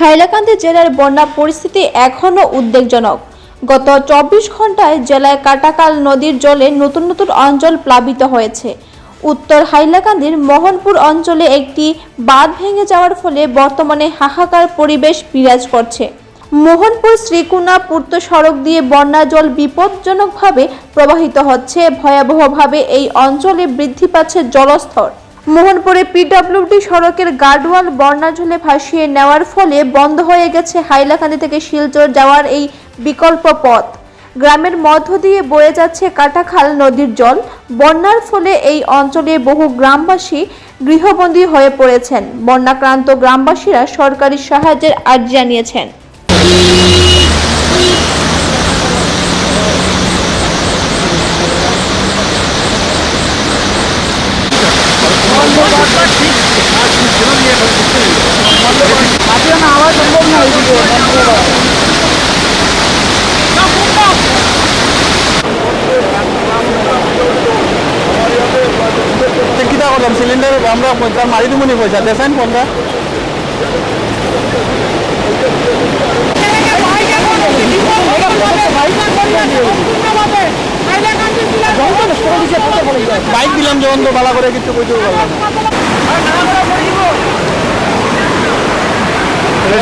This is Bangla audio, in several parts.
হাইলাকান্দি জেলার বন্যা পরিস্থিতি এখনও উদ্বেগজনক। গত চব্বিশ ঘন্টায় জেলায় কাটাকাল নদীর জলে নতুন নতুন অঞ্চল প্লাবিত হয়েছে। উত্তর হাইলাকান্দির মোহনপুর অঞ্চলে একটি বাঁধ ভেঙে যাওয়ার ফলে বর্তমানে হাহাকার পরিবেশ বিরাজ করছে। মোহনপুর শ্রীকুনা পূর্ত সড়ক দিয়ে বন্যা জল বিপজ্জনকভাবে প্রবাহিত হচ্ছে। ভয়াবহভাবে এই অঞ্চলে বৃদ্ধি পাচ্ছে জলস্তর। মোহনপুরে পিডব্লিউডি সড়কের গার্ডওয়াল বন্যা ঝুলে ভাসিয়ে নেওয়ার ফলে বন্ধ হয়ে গেছে হাইলাকান্দি থেকে শিলচর যাওয়ার এই বিকল্প পথ। গ্রামের মধ্য দিয়ে বয়ে যাচ্ছে কাটাখাল নদীর জল। বন্যার ফলে এই অঞ্চলে বহু গ্রামবাসী গৃহবন্দী হয়ে পড়েছেন। বন্যাক্রান্ত গ্রামবাসীরা সরকারি সাহায্যের আর্জি জানিয়েছেন। কিতা করলাম সিলিন্ডার আমরা মারি দিব নি পয়সা দেখান কোনটা বাইক দিলাম যখন তো ভালো করে কিছু কইতে পারলাম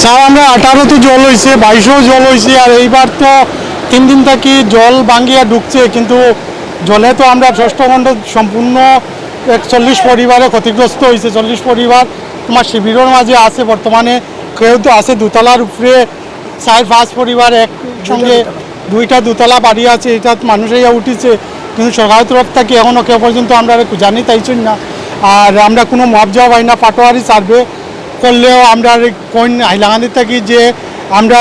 স্যার, আমরা আঠারোতে জল হয়েছে, বাইশেও জল হয়েছে, আর এইবার তো তিন দিন থাকি জল ভাঙ্গিয়া ঢুকছে, কিন্তু জলে তো আমরা ষষ্ঠ খণ্ড সম্পূর্ণ একচল্লিশ পরিবারে ক্ষতিগ্রস্ত হয়েছে, চল্লিশ পরিবার তোমার শিবিরের মাঝে আছে বর্তমানে, কেউ তো আছে দুতলার উপরে, চার, পাঁচ পরিবার একসঙ্গে, দুইটা দুতলা বাড়ি আছে, এটা মানুষ ইয়া উঠেছে, কিন্তু সরকারের তরফ থেকে এখনও কেউ পর্যন্ত আমরা জানি তাইছই না আর আমরা কোনো মুআবজা পাই না, পাটোয়ারি সার্ভে করলেও আমরা কোন হাইলাকান্দি থাকি যে আমরা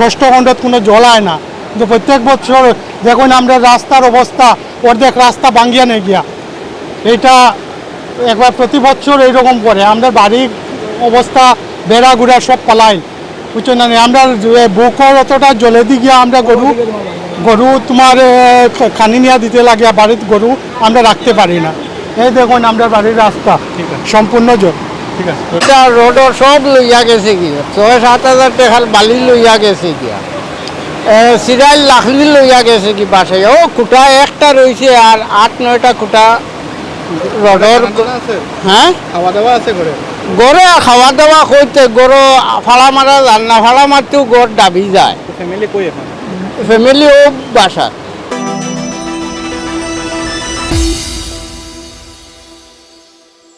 ষষ্ঠ খণ্ডত কোনো জল আয় না। কিন্তু প্রত্যেক বছর দেখুন আমরা রাস্তার অবস্থা অর্ধেক রাস্তা ভাঙ্গিয়া নিয়ে গিয়া। এটা একবার প্রতি বছর এইরকম করে। আমরা বাড়ির অবস্থা বেড়া গুড়া সব পালাই বুঝছ না? আমরা বুকর অতটা জলে দি গিয়া আমরা গরু গরু তোমার খানি নিয়া দিতে লাগে আর বাড়ির গরু আমরা রাখতে পারি না। এই দেখুন আমরা বাড়ির রাস্তা সম্পূর্ণ জল। ঠিক আছে এটা রোডর সব লইয়া গেছে কি? ছয় সাত হাজার টাকার বালি লইয়া গেছে গিয়া সিরাইল লাখলি লইয়া গেছে কি বাসে ও খুঁটা একটা রয়েছে আর আট নয়টা খুঁটা রোডর হ্যাঁ খাওয়া দাওয়া আছে করে গড়ে খাওয়া দাওয়া করতে গড় ফাড়া মারা যান না ফাড়া মারতেও গড় ডাবি যায়। ফ্যামিলি কই এখন। ফ্যামিলি ও বাসা